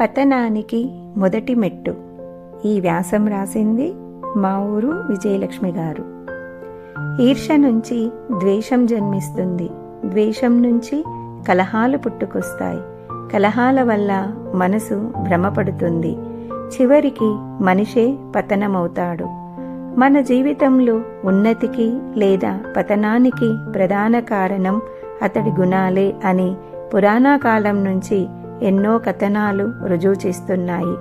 పతనానికి మొదటి మెట్టు. ఈ వ్యాసం రాసింది మా ఊరు విజయలక్ష్మి గారు. ఈర్ష నుంచి ద్వేషం జన్మిస్తుంది. ద్వేషం నుంచి కలహాలు పుట్టుకొస్తాయి. కలహాల వల్ల మనసు భ్రమపడుతుంది. చివరికి మనిషే పతనమవుతాడు. మన జీవితంలో ఉన్నతికి లేదా పతనానికి ప్రధాన కారణం అతడి గుణాలే అని పురాణకాలం నుంచి ఎన్నో కథనాలు రుజువు చేస్తున్నాయి.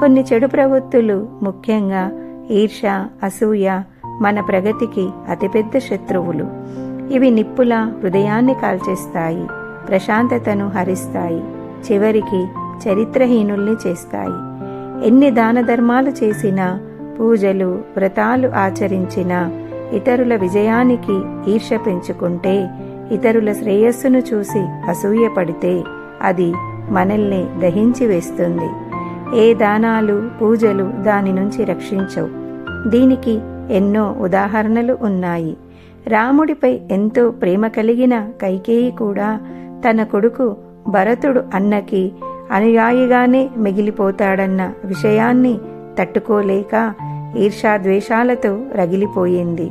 కొన్ని చెడు ప్రవృత్తులు ముఖ్యంగా ఈర్ష అసూయ మన ప్రగతికి అతిపెద్ద శత్రువులు. ఇవి నిప్పుల హృదయాన్ని కాల్చేస్తాయి ప్రశాంతతను హరిస్తాయి చివరికి చరిత్రహీనుల్ని చేస్తాయి. ఎన్ని దాన ధర్మాలు చేసినా పూజలు వ్రతాలు ఆచరించినా ఇతరుల విజయానికి ఈర్ష పెంచుకుంటే ఇతరుల శ్రేయస్సును చూసి అసూయపడితే అది మనల్ని దహించి వేస్తుంది. ఏ దానాలు పూజలు దాని నుంచి రక్షించవు. దీనికి ఎన్నో ఉదాహరణలు ఉన్నాయి. రాముడిపై ఎంతో ప్రేమ కలిగిన కైకేయి కూడా తన కొడుకు భరతుడు అన్నకి అనుయాయిగానే మిగిలిపోతాడన్న విషయాన్ని తట్టుకోలేక ఈర్షాద్వేషాలతో రగిలిపోయింది.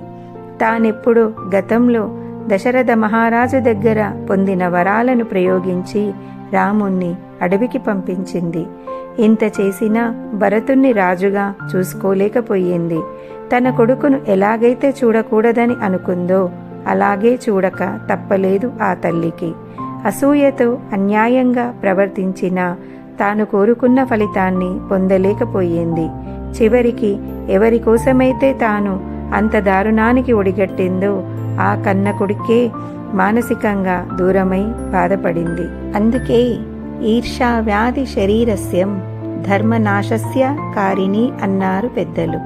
తానెప్పుడు గతంలో దశరథ మహారాజు దగ్గర పొందిన వరాలను ప్రయోగించి రాముణ్ణి అడవికి పంపించింది. ఇంత చేసినా భరతుణ్ణి రాజుగా చూసుకోలేకపోయింది. తన కొడుకును ఎలాగైతే చూడకూడదని అనుకుందో అలాగే చూడక తప్పలేదు ఆ తల్లికి. అసూయతో అన్యాయంగా ప్రవర్తించినా తాను కోరుకున్న ఫలితాన్ని పొందలేకపోయింది. చివరికి ఎవరి కోసమైతే తాను అంత దారుణానికి ఒడిగట్టిందో ఆ కన్న కొడుకే మానసికంగా దూరమై బాధపడింది. అందుకే ఈర్షా వ్యాధి శరీరస్యం ధర్మనాశస్య కారిణి అన్నారు పెద్దలు.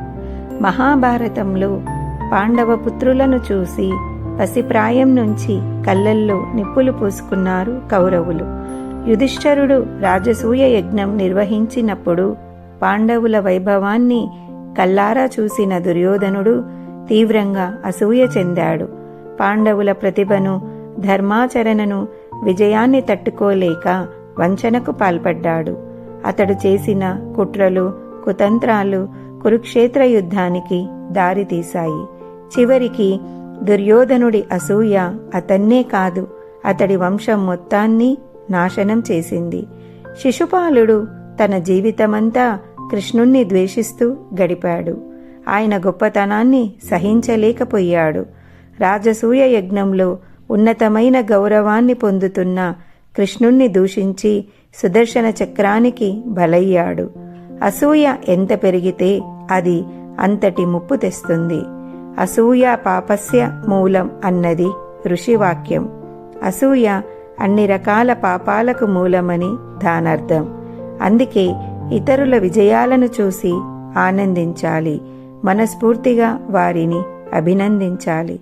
మహాభారతంలో పాండవ పుత్రులను చూసి పసిప్రాయం నుంచి కళ్ళల్లో నిప్పులు పూసుకున్నారు కౌరవులు. యుధిష్ఠరుడు రాజసూయ యజ్ఞం నిర్వహించినప్పుడు పాండవుల వైభవాన్ని కల్లారా చూసిన దుర్యోధనుడు తీవ్రంగా అసూయ చెందాడు. పాండవుల ప్రతిభను ధర్మాచరణను విజయాన్ని తట్టుకోలేక వంచనకు పాల్పడ్డాడు. అతడు చేసిన కుట్రలు కుతంత్రాలు కురుక్షేత్ర యుద్ధానికి దారితీశాయి చివరికి దుర్యోధనుడి అసూయ అతన్నే కాదు అతడి వంశం మొత్తాన్ని నాశనం చేసింది. శిశుపాలుడు తన జీవితమంతా కృష్ణుణ్ణి ద్వేషిస్తూ గడిపాడు. ఆయన గొప్పతనాన్ని సహించలేకపోయాడు. రాజసూయ యజ్ఞంలో ఉన్నతమైన గౌరవాన్ని పొందుతున్న కృష్ణుణ్ణి దూషించి సుదర్శన చక్రానికి బలయ్యాడు. అసూయ ఎంత పెరిగితే అది అంతటి ముప్పు తెస్తుంది. అసూయ పాపస్య మూలం అన్నది ఋషివాక్యం. అసూయ అన్ని రకాల పాపాలకు మూలమని దానర్థం. అందుకే ఇతరుల విజయాలను చూసి ఆనందించాలి. మనస్ఫూర్తిగా వారిని అభినందించాలి.